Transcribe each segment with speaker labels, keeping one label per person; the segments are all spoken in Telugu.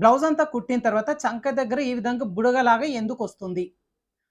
Speaker 1: బ్లౌజ్ అంతా కుట్టిన తర్వాత చంక దగ్గర ఈ విధంగా బుడగలాగా ఎందుకు వస్తుంది?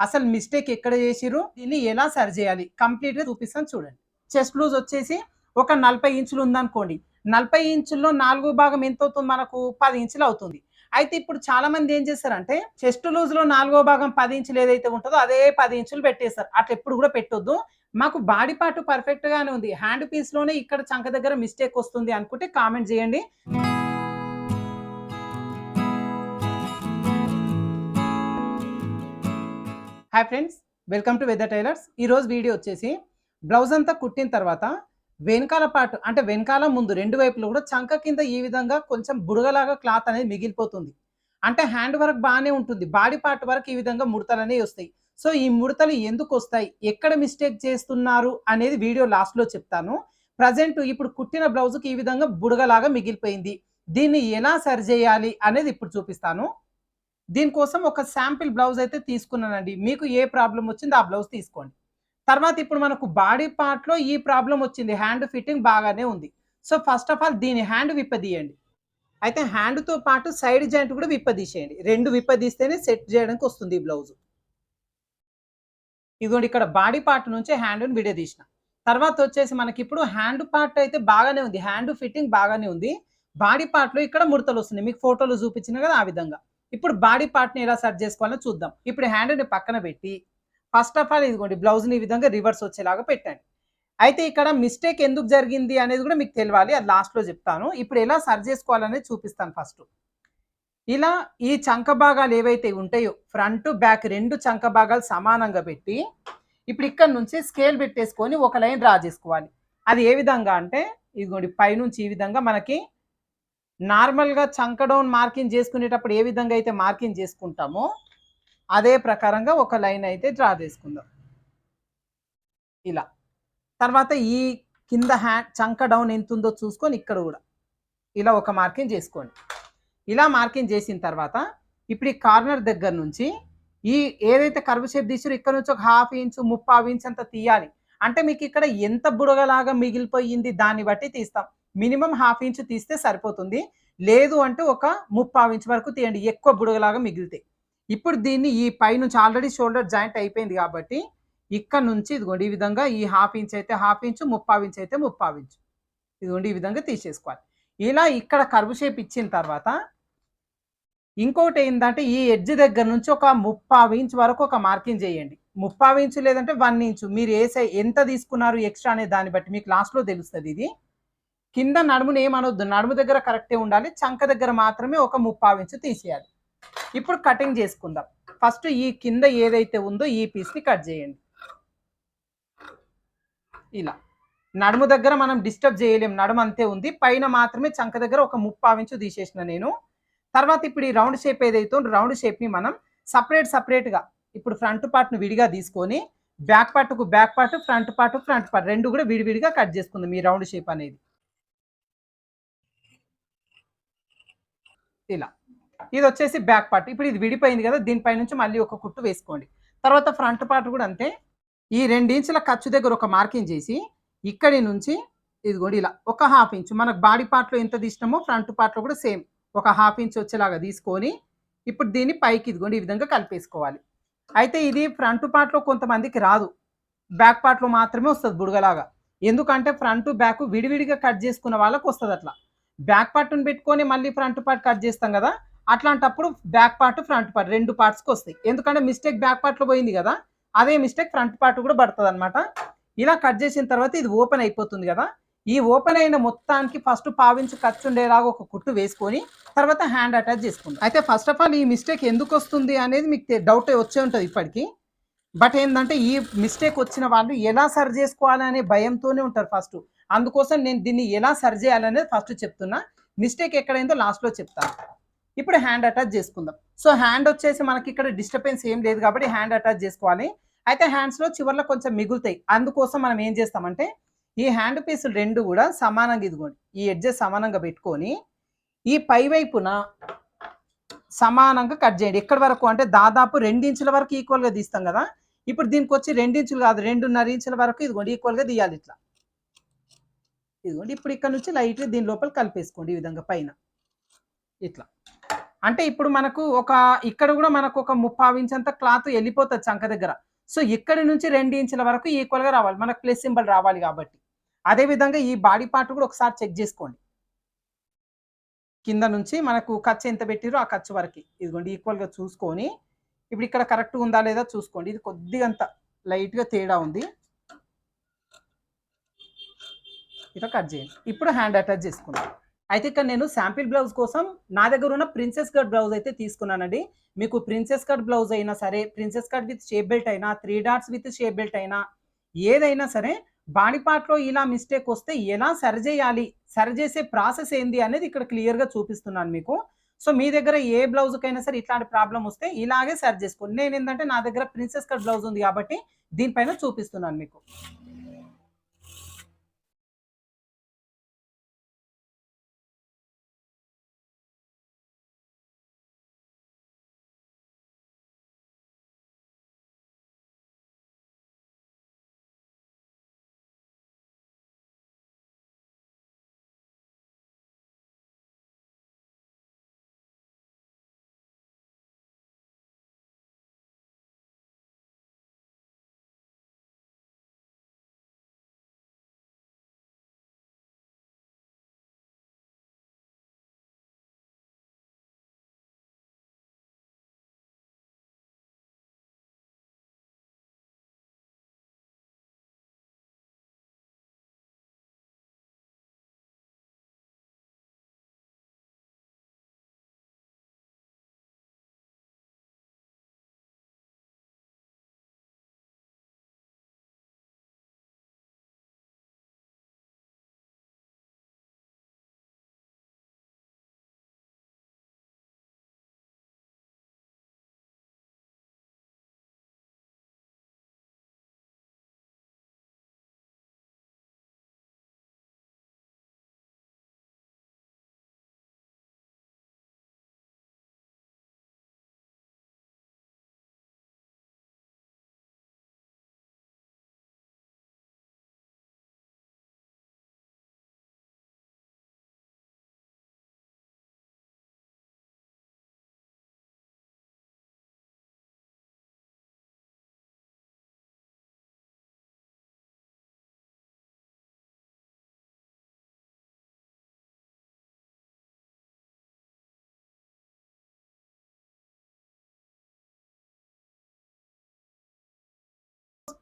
Speaker 1: అసలు మిస్టేక్ ఎక్కడ చేసిరు దీన్ని ఎలా సరి చేయాలి? కంప్లీట్గా చూపిస్తాను చూడండి. చెస్ట్ లూజ్ వచ్చేసి ఒక నలభై ఇంచులు ఉందనుకోండి. నలభై ఇంచుల్లో నాలుగో భాగం ఎంత అవుతుంది? మనకు పది ఇంచులు అవుతుంది. అయితే ఇప్పుడు చాలా మంది ఏం చేస్తారంటే చెస్ట్ లూజ్లో నాలుగో భాగం పది ఇంచులు ఏదైతే ఉంటుందో అదే పది ఇంచులు పెట్టేస్తారు. అట్లా ఎప్పుడు కూడా పెట్టొద్దు. మాకు బాడీ పార్ట్ పర్ఫెక్ట్ గానే ఉంది. హ్యాండ్ పీస్లోనే ఇక్కడ చంక దగ్గర మిస్టేక్ వస్తుంది అనుకుంటే కామెంట్ చేయండి. Hi friends welcome to weather tailors ఈ రోజు వీడియో వచ్చేసి బ్లౌజ్ అంతా కుట్టిన తర్వాత వెనకాల పాటు అంటే వెనకాల ముందు రెండు వైపులు కూడా చంక కింద ఈ విధంగా కొంచెం బుడగలాగా క్లాత్ అనేది మిగిలిపోతుంది. అంటే హ్యాండ్ వర్క్ బాగానే ఉంటుంది. బాడీ పార్ట్ వరకు ఈ విధంగా ముడతలు అనేవి వస్తాయి. సో ఈ ముడతలు ఎందుకు వస్తాయి? ఎక్కడ మిస్టేక్ చేస్తున్నారు? అనేది వీడియో లాస్ట్లో చెప్తాను. ప్రజెంట్ ఇప్పుడు కుట్టిన బ్లౌజ్కి ఈ విధంగా బుడగలాగా మిగిలిపోయింది. దీన్ని ఎలా సరి చేయాలి అనేది ఇప్పుడు చూపిస్తాను. దీనికోసం ఒక శాంపిల్ బ్లౌజ్ అయితే తీసుకున్నానండి. మీకు ఏ ప్రాబ్లం వచ్చిందో ఆ బ్లౌజ్ తీసుకోండి. తర్వాత ఇప్పుడు మనకు బాడీ పార్ట్లో ఈ ప్రాబ్లం వచ్చింది. హ్యాండ్ ఫిట్టింగ్ బాగానే ఉంది. సో ఫస్ట్ ఆఫ్ ఆల్ దీని హ్యాండ్ విప్పదీయండి. అయితే హ్యాండ్తో పాటు సైడ్ జాయింట్ కూడా విప్పదీసేయండి. రెండు విప్పదీస్తేనే సెట్ చేయడానికి వస్తుంది ఈ బ్లౌజ్. ఇదిగోండి ఇక్కడ బాడీ పార్ట్ నుంచి హ్యాండ్ని విడదీసిన. తర్వాత వచ్చేసి మనకి ఇప్పుడు హ్యాండ్ పార్ట్ అయితే బాగానే ఉంది. హ్యాండ్ ఫిట్టింగ్ బాగానే ఉంది. బాడీ పార్ట్లో ఇక్కడ ముడతలు వస్తున్నాయి. మీకు ఫోటోలు చూపించిన కదా ఆ విధంగా. ఇప్పుడు బాడీ పార్ట్ని ఎలా సెట్ చేసుకోవాలో చూద్దాం. ఇప్పుడు హ్యాండ్ని పక్కన పెట్టి ఫస్ట్ ఆఫ్ ఆల్ ఇదిగోండి బ్లౌజ్ని ఈ విధంగా రివర్స్ వచ్చేలాగా పెట్టండి. అయితే ఇక్కడ మిస్టేక్ ఎందుకు జరిగింది అనేది కూడా మీకు తెలియాలి అది లాస్ట్లో చెప్తాను. ఇప్పుడు ఎలా సరి చేసుకోవాలనేది చూపిస్తాను ఫస్ట్ ఇలా ఈ చంక భాగాలు ఏవైతే ఉంటాయో ఫ్రంట్ బ్యాక్ రెండు చంక భాగాలు సమానంగా పెట్టి ఇప్పుడు ఇక్కడ నుంచి స్కేల్ పెట్టేసుకొని ఒక లైన్ డ్రా చేసుకోవాలి. అది ఏ విధంగా అంటే ఇదిగోండి పైనుంచి ఈ విధంగా మనకి నార్మల్గా చంక డౌన్ మార్కింగ్ చేసుకునేటప్పుడు ఏ విధంగా అయితే మార్కింగ్ చేసుకుంటామో అదే ప్రకారంగా ఒక లైన్ అయితే డ్రా చేసుకుందాం. ఇలా. తర్వాత ఈ కింద హ్యాండ్ చంక డౌన్ ఎంత ఉందో చూసుకొని ఇక్కడ కూడా. ఇలా ఒక మార్కింగ్ చేసుకోండి. ఇలా మార్కింగ్ చేసిన తర్వాత ఇప్పుడు ఈ కార్నర్ దగ్గర నుంచి ఈ ఏదైతే కర్వ్ షేప్ తీసారో ఇక్కడ నుంచి ఒక హాఫ్ ఇంచు ముప్పావు ఇంచ్ అంత తీయాలి. అంటే మీకు ఇక్కడ ఎంత బుడగలాగా మిగిలిపోయింది దాన్ని బట్టి తీస్తాం. మినిమం హాఫ్ ఇంచ్ తీస్తే సరిపోతుంది. లేదు అంటే ఒక ముప్పావు ఇంచ్ వరకు తీయండి. ఎక్కువ బుడగలాగా మిగిలితే. ఇప్పుడు దీన్ని ఈ పై నుంచి ఆల్రెడీ షోల్డర్ జాయింట్ అయిపోయింది కాబట్టి ఇక్కడ నుంచి ఇదిగోండి ఈ విధంగా ఈ హాఫ్ ఇంచ్ అయితే హాఫ్ ఇంచ్ ముప్పావు ఇంచ్ అయితే ముప్పావు ఇంచ్. ఇదిగోండి ఈ విధంగా తీసేసుకోవాలి. ఇలా ఇక్కడ కర్వ్ షేప్ ఇచ్చిన తర్వాత ఇంకోటి ఏంటంటే ఈ ఎడ్జ్ దగ్గర నుంచి ఒక ముప్పావు ఇంచ్ వరకు ఒక మార్కింగ్ చేయండి. ముప్పావు ఇంచు లేదంటే వన్ ఇంచు. మీరు ఏ ఎంత తీసుకున్నారు ఎక్స్ట్రా అనే దాన్ని బట్టి మీకు లాస్ట్లో తెలుస్తుంది ఇది. కింద నడుముని ఏమనొద్దు. నడుము దగ్గర కరెక్టే ఉండాలి. చంక దగ్గర మాత్రమే ఒక ముప్పావు ఇంచు తీసేయాలి. ఇప్పుడు కటింగ్ చేసుకుందాం. ఫస్ట్ ఈ కింద ఏదైతే ఉందో ఈ పీస్ని కట్ చేయండి. ఇలా. నడుము దగ్గర మనం డిస్టర్బ్ చేయలేం. నడుము అంతే ఉంది. పైన మాత్రమే చంక దగ్గర ఒక ముప్పావు ఇంచు తీసేసిన నేను. తర్వాత ఇప్పుడు ఈ రౌండ్ షేప్ ఏదైతే ఉందో రౌండ్ షేప్ని మనం సపరేట్ సపరేట్గా ఇప్పుడు ఫ్రంట్ పార్ట్ను విడిగా తీసుకొని back పార్ట్కు back part front part front part రెండు కూడా విడివిడిగా కట్ చేసుకుందాం ఈ రౌండ్ షేప్ అనేది. ఇలా. ఇది వచ్చేసి బ్యాక్ పార్ట్. ఇప్పుడు ఇది విడిపోయింది కదా దీనిపై నుంచి మళ్ళీ ఒక కుట్టు వేసుకోండి. తర్వాత ఫ్రంట్ పార్ట్ కూడా అంతే. ఈ రెండు ఇంచుల ఖర్చు దగ్గర ఒక మార్కింగ్ చేసి ఇక్కడి నుంచి ఇదిగోండి ఇలా ఒక హాఫ్ ఇంచ్. మనకు బాడీ పార్ట్లో ఎంత తీసినామో ఫ్రంట్ పార్ట్లో కూడా సేమ్. ఒక హాఫ్ ఇంచ్ వచ్చేలాగా తీసుకొని ఇప్పుడు దీన్ని పైకి ఇదిగోండి ఈ విధంగా కలిపేసుకోవాలి. అయితే ఇది ఫ్రంట్ పార్ట్లో కొంతమందికి రాదు. బ్యాక్ పార్ట్లో మాత్రమే వస్తుంది బుడగలాగా. ఎందుకంటే ఫ్రంట్ బ్యాక్ విడివిడిగా కట్ చేసుకున్న వాళ్ళకు వస్తుంది అట్లా బ్యాక్ పార్ట్ని పెట్టుకొని మళ్ళీ ఫ్రంట్ పార్ట్ కట్ చేస్తాం కదా? అట్లాంటప్పుడు బ్యాక్ పార్ట్ ఫ్రంట్ పార్ట్ రెండు పార్ట్స్కి వస్తాయి. ఎందుకంటే మిస్టేక్ బ్యాక్ పార్ట్లో పోయింది కదా? అదే మిస్టేక్ ఫ్రంట్ పార్ట్ కూడా పడుతుంది అనమాట ఇలా కట్ చేసిన తర్వాత ఇది ఓపెన్ అయిపోతుంది కదా? ఈ ఓపెన్ అయిన మొత్తానికి ఫస్ట్ పావించి ఖర్చు ఉండేలాగా ఒక కుట్టు వేసుకొని తర్వాత హ్యాండ్ అటాచ్ చేసుకుంటాం అయితే ఫస్ట్ ఆఫ్ ఆల్ ఈ మిస్టేక్ ఎందుకు వస్తుంది అనేది మీకు డౌట్ వచ్చే ఉంటుంది ఇప్పటికీ. బట్ ఏంటంటే ఈ మిస్టేక్ వచ్చిన వాళ్ళు ఎలా సరి చేసుకోవాలనే భయంతోనే ఉంటారు ఫస్ట్. అందుకోసం నేను దీన్ని ఎలా సరి చేయాలనేది ఫస్ట్ చెప్తున్నా. మిస్టేక్ ఎక్కడైందో లాస్ట్లో చెప్తాను ఇప్పుడు హ్యాండ్ అటాచ్ చేసుకుందాం. సో హ్యాండ్ వచ్చేసి మనకి ఇక్కడ డిస్టర్బెన్స్ ఏం లేదు కాబట్టి హ్యాండ్ అటాచ్ చేసుకోవాలి. అయితే హ్యాండ్స్లో చివర్లో కొంచెం మిగులుతాయి. అందుకోసం మనం ఏం చేస్తామంటే ఈ హ్యాండ్ పీసులు రెండు కూడా సమానంగా ఇదిగోండి. ఈ ఎడ్జెస్ సమానంగా పెట్టుకొని ఈ పై వైపున సమానంగా కట్ చేయండి. ఎక్కడి వరకు? అంటే దాదాపు రెండించుల వరకు ఈక్వల్గా తీస్తాం కదా. ఇప్పుడు దీనికి వచ్చి రెండించులు కాదు రెండున్నర ఇంచుల వరకు ఇదిగోండి ఈక్వల్గా తీయాలి ఇట్లా. ఇదిగోండి ఇప్పుడు ఇక్కడ నుంచి లైట్గా దీని లోపల కలిపేసుకోండి ఈ విధంగా పైన. ఇట్లా. అంటే ఇప్పుడు మనకు ఒక ఇక్కడ కూడా మనకు ఒక ముప్పావు ఇంచ్ అంత క్లాత్ వెళ్ళిపోతుంది చంక దగ్గర. సో ఇక్కడి నుంచి రెండు ఇంచుల వరకు ఈక్వల్గా రావాలి. మనకు ప్లస్ సింబల్ రావాలి కాబట్టి. అదే విధంగా ఈ బాడీ పార్ట్ కూడా ఒకసారి చెక్ చేసుకోండి. కింద నుంచి మనకు ఖర్చు ఎంత పెట్టిరో ఆ ఖర్చు వరకు. ఇదిగోండి ఈక్వల్గా చూసుకొని. ఇప్పుడు ఇక్కడ కరెక్ట్గా ఉందా లేదా చూసుకోండి. ఇది కొద్దిగా అంత లైట్గా తేడా ఉంది. ఇట్లా కట్ చేయండి. ఇప్పుడు హ్యాండ్ అటాచ్ చేసుకున్నాను అయితే ఇక్కడ నేను శాంపిల్ బ్లౌజ్ కోసం నా దగ్గర ఉన్న ప్రిన్సెస్ కట్ బ్లౌజ్ అయితే తీసుకున్నానండి. మీకు ప్రిన్సెస్ కట్ బ్లౌజ్ అయినా సరే princess cut with shape belt అయినా three dots with shape belt అయినా ఏదైనా సరే బాడీ పార్ట్లో ఇలా మిస్టేక్ వస్తే ఎలా సరిచేయాలి సరిచేసే ప్రాసెస్ ఏంది అనేది ఇక్కడ క్లియర్గా చూపిస్తున్నాను మీకు. సో మీ దగ్గర ఏ బ్లౌజ్కైనా సరే ఇట్లాంటి ప్రాబ్లం వస్తే ఇలాగే సరి చేసుకోండి. నేను ఏంటంటే నా దగ్గర ప్రిన్సెస్ కట్ బ్లౌజ్ ఉంది కాబట్టి దీనిపైన చూపిస్తున్నాను మీకు.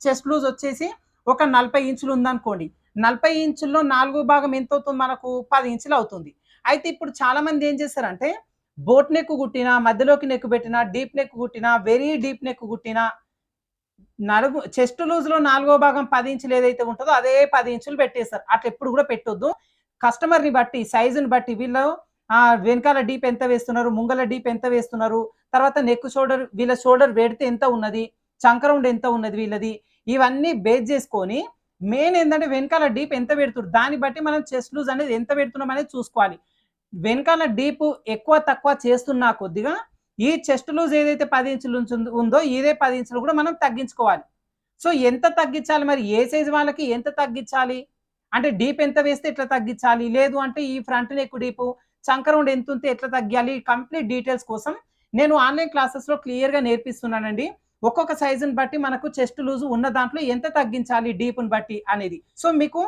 Speaker 1: చెస్ట్ లూజ్ వచ్చేసి ఒక నలభై ఇంచులు ఉందనుకోండి. నలభై ఇంచుల్లో నాలుగో భాగం ఎంత అవుతుంది? మనకు పది ఇంచులు అవుతుంది. అయితే ఇప్పుడు చాలా మంది ఏం చేస్తారంటే బోట్ నెక్ కుట్టినా మధ్యలోకి నెక్ పెట్టినా డీప్ నెక్ కుట్టినా వెరీ డీప్ నెక్ కుట్టినా నడుము చెస్ట్ లూజ్లో నాలుగో భాగం పది ఇంచులు ఏదైతే ఉంటుందో అదే పది ఇంచులు పెట్టేస్తారు. అట్లా ఎప్పుడు కూడా పెట్టొద్దు. కస్టమర్ని బట్టి సైజుని బట్టి వీళ్ళు ఆ వెనకాల డీప్ ఎంత వేస్తున్నారు? ముంగల డీప్ ఎంత వేస్తున్నారు? తర్వాత నెక్ షోల్డర్ వీళ్ళ షోల్డర్ వెడితే ఎంత ఉన్నది? చంకరౌండ్ ఎంత ఉన్నది వీళ్ళది? ఇవన్నీ బేస్ చేసుకొని మెయిన్ ఏంటంటే వెనకాల డీప్ ఎంత పెడుతున్నారు దాన్ని బట్టి మనం చెస్ట్ లూజ్ అనేది ఎంత పెడుతున్నాం అనేది చూసుకోవాలి. వెనకాల డీప్ ఎక్కువ తక్కువ చేస్తున్నా కొద్దిగా ఈ చెస్ట్ లూజ్ ఏదైతే పది ఇంచులు ఉందో ఇదే పది ఇంచులు కూడా మనం తగ్గించుకోవాలి. సో ఎంత తగ్గించాలి మరి? ఏ సైజ్ వాళ్ళకి ఎంత తగ్గించాలి? అంటే డీప్ ఎంత వేస్తే ఎట్లా తగ్గించాలి? లేదు అంటే ఈ ఫ్రంట్ నెక్ డీప్ చంకరౌండ్ ఎంత ఉంటే ఎట్లా తగ్గాలి కంప్లీట్ డీటెయిల్స్ కోసం నేను ఆన్లైన్ క్లాసెస్లో క్లియర్గా నేర్పిస్తున్నానండి. ఒక్కొక్క సైజుని బట్టి మనకు చెస్ట్ లూజ్ ఉన్న దాంట్లో ఎంత తగ్గించాలి డీప్ని బట్టి అనేది. సో మీకు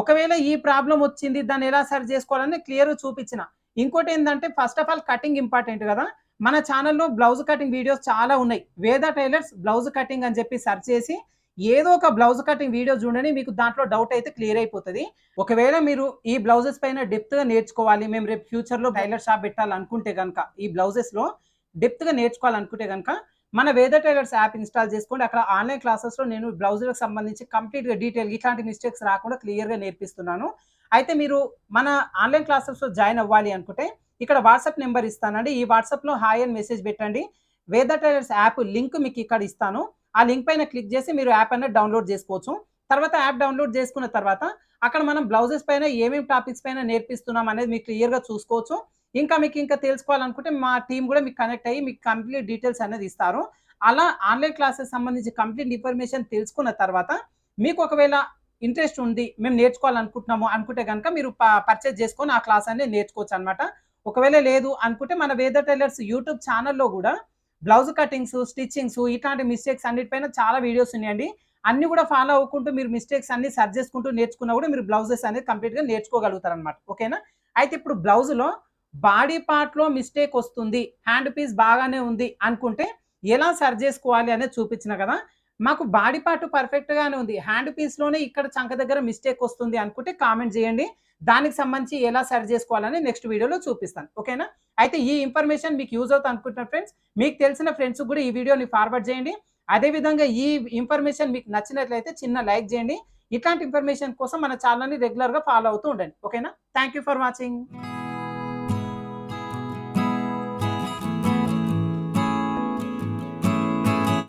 Speaker 1: ఒకవేళ ఈ ప్రాబ్లం వచ్చింది దాన్ని ఎలా సరి చేసుకోవాలని క్లియర్ చూపించిన. ఇంకోటి ఏంటంటే first of all cutting important కదా. మన ఛానల్లో బ్లౌజ్ కటింగ్ వీడియోస్ చాలా ఉన్నాయి. వేద టైలర్స్ బ్లౌజ్ కటింగ్ అని చెప్పి సెర్చ్ చేసి ఏదో ఒక బ్లౌజ్ కటింగ్ వీడియో చూడండి మీకు దాంట్లో డౌట్ అయితే క్లియర్ అయిపోతుంది. ఒకవేళ మీరు ఈ బ్లౌజెస్ పైన డెప్త్గా నేర్చుకోవాలి మేము రేపు ఫ్యూచర్లో టైలర్ షాప్ పెట్టాలనుకుంటే కనుక ఈ బ్లౌజెస్లో డెప్త్గా నేర్చుకోవాలనుకుంటే కనుక మన వేద టైలర్స్ యాప్ ఇన్స్టాల్ చేసుకోండి. అక్కడ ఆన్లైన్ క్లాసెస్లో నేను బ్లౌజులకు సంబంధించి కంప్లీట్గా డీటెయిల్ ఇట్లాంటి మిస్టేక్స్ రాకుండా క్లియర్గా నేర్పిస్తున్నాను. అయితే మీరు మన ఆన్లైన్ క్లాసెస్లో జాయిన్ అవ్వాలి అనుకుంటే ఇక్కడ వాట్సాప్ నెంబర్ ఇస్తానండి. ఈ వాట్సాప్లో హాయ్ అని మెసేజ్ పెట్టండి. వేద టైలర్స్ యాప్ లింక్ మీకు ఇక్కడ ఇస్తాను. ఆ లింక్ పైన క్లిక్ చేసి మీరు యాప్ అనేది డౌన్లోడ్ చేసుకోవచ్చు. తర్వాత యాప్ డౌన్లోడ్ చేసుకున్న తర్వాత అక్కడ మనం బ్లౌజెస్ పైన ఏమేమి టాపిక్స్ పైన నేర్పిస్తున్నాం అనేది మీకు క్లియర్గా చూసుకోవచ్చు. ఇంకా మీకు ఇంకా తెలుసుకోవాలనుకుంటే మా టీం కూడా మీకు కనెక్ట్ అయ్యి మీకు కంప్లీట్ డీటెయిల్స్ అనేది ఇస్తారు. అలా ఆన్లైన్ క్లాసెస్ సంబంధించి కంప్లీట్ ఇన్ఫర్మేషన్ తెలుసుకున్న తర్వాత మీకు ఒకవేళ ఇంట్రెస్ట్ ఉంది మేము నేర్చుకోవాలనుకుంటున్నాము అనుకుంటే కనుక మీరు పర్చేజ్ చేసుకొని ఆ క్లాస్ అనేది నేర్చుకోవచ్చు అనమాట ఒకవేళ లేదు అనుకుంటే మన వేద టైలర్స్ యూట్యూబ్ ఛానల్లో కూడా బ్లౌజ్ కటింగ్స్ స్టిచ్చింగ్స్ ఇట్లాంటి మిస్టేక్స్ అన్నిటిపైన చాలా వీడియోస్ ఉన్నాయండి. అన్ని కూడా ఫాలో అవ్వకుంటూ మీరు మిస్టేక్స్ అన్ని సర్చ్ చేసుకుంటూ నేర్చుకున్నా కూడా మీరు బ్లౌజెస్ అనేది కంప్లీట్గా నేర్చుకోగలుగుతారు అనమాట ఓకేనా? అయితే ఇప్పుడు బ్లౌజ్లో బాడీ పార్ట్లో మిస్టేక్ వస్తుంది హ్యాండ్ పీస్ బాగానే ఉంది అనుకుంటే ఎలా సరి చేసుకోవాలి అనేది చూపించిన కదా. మాకు బాడీ పార్ట్ పర్ఫెక్ట్గానే ఉంది హ్యాండ్ పీస్లోనే ఇక్కడ చంక దగ్గర మిస్టేక్ వస్తుంది అనుకుంటే కామెంట్ చేయండి. దానికి సంబంధించి ఎలా సరి చేసుకోవాలని నెక్స్ట్ వీడియోలో చూపిస్తాను. ఓకేనా? అయితే ఈ ఇన్ఫర్మేషన్ మీకు యూజ్ అవుతుంది అనుకుంటున్న ఫ్రెండ్స్. మీకు తెలిసిన ఫ్రెండ్స్ కూడా ఈ వీడియోని ఫార్వర్డ్ చేయండి. అదేవిధంగా ఈ ఇన్ఫర్మేషన్ మీకు నచ్చినట్లయితే చిన్న లైక్ చేయండి. ఇట్లాంటి ఇన్ఫర్మేషన్ కోసం మన ఛానల్ని రెగ్యులర్గా ఫాలో అవుతూ ఉండండి. ఓకేనా? Thank you for watching.